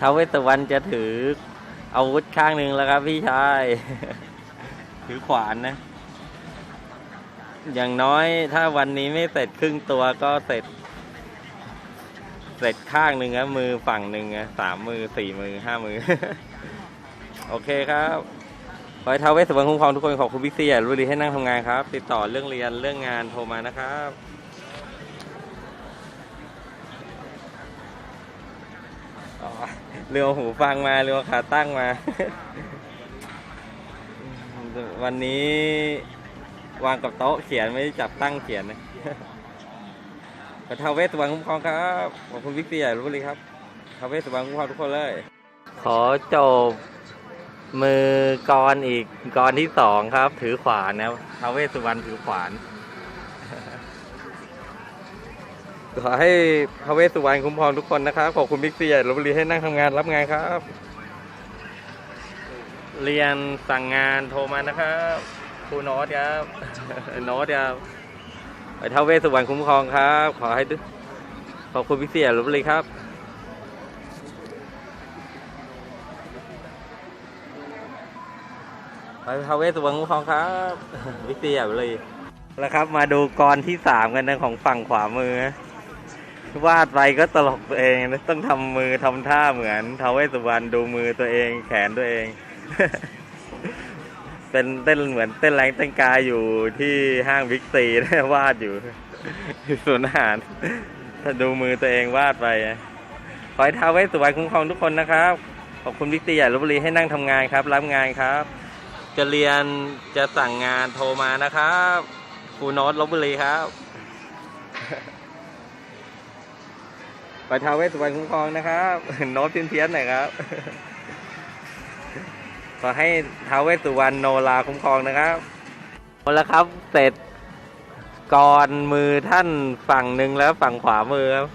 ท้าวเวสสุวรรณจะถืออาวุธข้างหนึ่งแล้วครับพี่ชาย ถือขวานนะ อย่างน้อยถ้าวันนี้ไม่เสร็จครึ่งตัวก็เสร็จ เสร็จข้างหนึ่งครับมือฝั่งหนึ่งอะสามมือสี่มือห้ามือ โอเคครับขอให้ท้าวเวสสุวรรณคุ้มครองทุกคนขอบคุณพี่เสียรู้ดีให้นั่งทำงานครับ ติดต่อเรื่องเรียนเรื่องงานโทรมานะครับ อ๋อ เรือหูฟังมาเรือขาตั้งมา วันนี้วางกับโต๊ะเขียนไม่ได้จับตั้งเขียนนะขอท้าเวสสุวรรคุ้มครองครับขอบคุณวิกเตียรู้เลยครับท้าเวสสุวรรคุ้มครองทุกคนเลย ขอจบมือกรอีกกรที่สองครับ ถือขวานนะท้าเวสสุวรรณถือขวาน ขอให้พระเวสสุวรรณคุ้มครองทุกคนนะครับ ขอบคุณบิ๊กซีใหญ่ลบบุรีให้นั่งทำงานรับงานครับ เรียนสั่งงานโทรมานะครับครูโน้ตครับ โน้ตครับไปท้าวเวสสุวรรณคุ้มครองครับ ขอให้ทุกขอบคุณบิ๊กซีใหญ่ลบบุรีครับไปท้าวเวสสุวรรณคุ้มครองครับบิ๊กซีใหญ่ลบบุรีแล้วครับมาดูกรที่สามกันนะของฝั่งขวามือ วาดไปก็ตลกตัวเองนะต้องทำมือทำท่าเหมือนเท้าวเวสสุวรรณดูมือตัวเอง แขนตัวเอง เป็นเต้นเหมือนเต้นแรงเต้นกายอยู่ที่ห้างบิ๊กซีนะวาดอยู่ศูนอาหารถ้าดูมือตัวเองวาดไปขอให้ท้าวเวสสุวรรณคุ้มครองทุกคนนะครับ ขอบคุณบิ๊กซีใหญ่ลบบุรีให้นั่งทำงานครับ รับงานครับ จะเรียนจะสั่งงานโทรมานะครับครูโน้ตลบบุรีครับ ไปท้าเวสสุวรรณคุ้มครองนะครับโน้ตเพี้ยนๆหน่อยครับขอให้ท้าเวสสุวรรณโนราคุ้มครองนะครับเอาละครับ เสร็จก่อนมือท่านฝั่งหนึ่งแล้วฝั่งขวามือครับ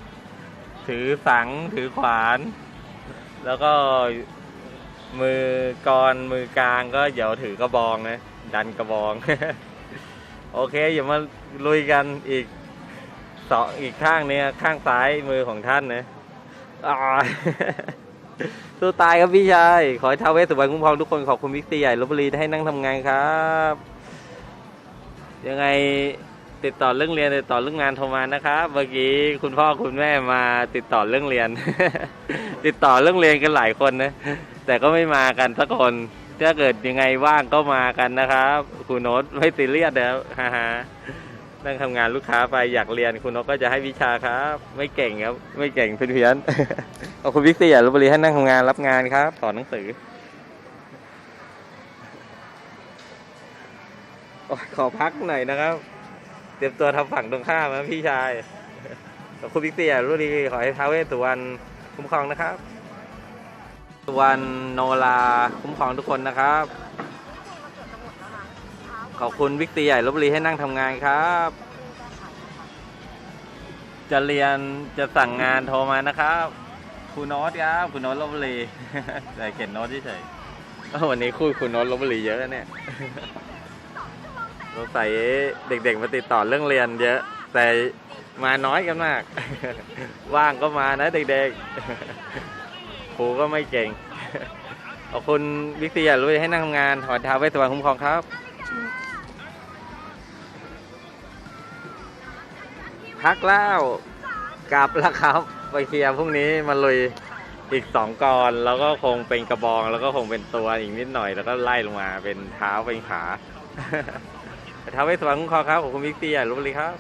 ถือสังถือขวาน แล้วก็มือกรมือกลางก็เดี๋ยวถือกระบองนะ ดันกระบอง โอเค อย่ามาลุยกันอีก สองอีกข้างเนี่ยข้างซ้ายมือของท่านนะอ่าสู้ตายครับพี่ชาย ขอให้ท้าวเวสสุวรรณคุ้มครองทุกคนขอบคุณวิกซีใหญ่ลบบุรีให้นั่งทำงานครับ ยังไงติดต่อเรื่องเรียนติดต่อเรื่องงานโทรมานะครับเมื่อกี้คุณพ่อคุณแม่มาติดต่อเรื่องเรียน ติดต่อเรื่องเรียนกันหลายคนนะ แต่ก็ไม่มากันสักคนถ้าเกิดยังไงว่างก็มากันนะครับครูโน้ตไม่ซีเรียสแล้วฮ่าฮ่า นั่งทำงานลูกค้าไปอยากเรียนคุณนกก็จะให้วิชาครับ ไม่เก่งครับ ไม่เก่งเพี้ยนๆขอบคุณวิกซี่อะลพบุรีให้นั่งทำงานรับงานครับสอนหนังสือขอพักหน่อยนะครับ เตรียมตัวทำฝั่งตรงข้ามนะพี่ชายขอบคุณวิกซี่อะลพบุรีขอให้ท้าวเวสสุวรรณคุ้มครองนะครับสุวรรณโนราคุ้มครองทุกคนนะครับ ขอบคุณวิกตีใหญ่ลบบุรีให้นั่งทำงานครับ จะเรียนจะสั่งงานโทรมานะครับครูโน้ตครับครูโน้ตลบบุรี แต่เขียนโน้ตเฉยๆก็วันนี้คุยครูโน้ตลบบุรีเยอะเนี่ยสงสัยเด็กๆมาติดต่อเรื่องเรียนเยอะ แต่มาน้อยกันมาก ว่างก็มานะเด็กๆครูก็ไม่เก่งขอบคุณวิกตีใหญ่ลบบุรีให้นั่งทำงานถอดเท้าไว้สว่างคุ้มครองครับ พักแล้วกลับแล้วครับ ไปเคลียร์พรุ่งนี้มาลุยอีกสองกรแล้วก็คงเป็นกระบอง แล้วก็คงเป็นตัวอีกนิดหน่อย แล้วก็ไล่ลงมาเป็นเท้าเป็นขาเท้าไว้สว่างคุ้มคอครับขอบคุณวิกซี่ใหญ่ลบบุรีครับ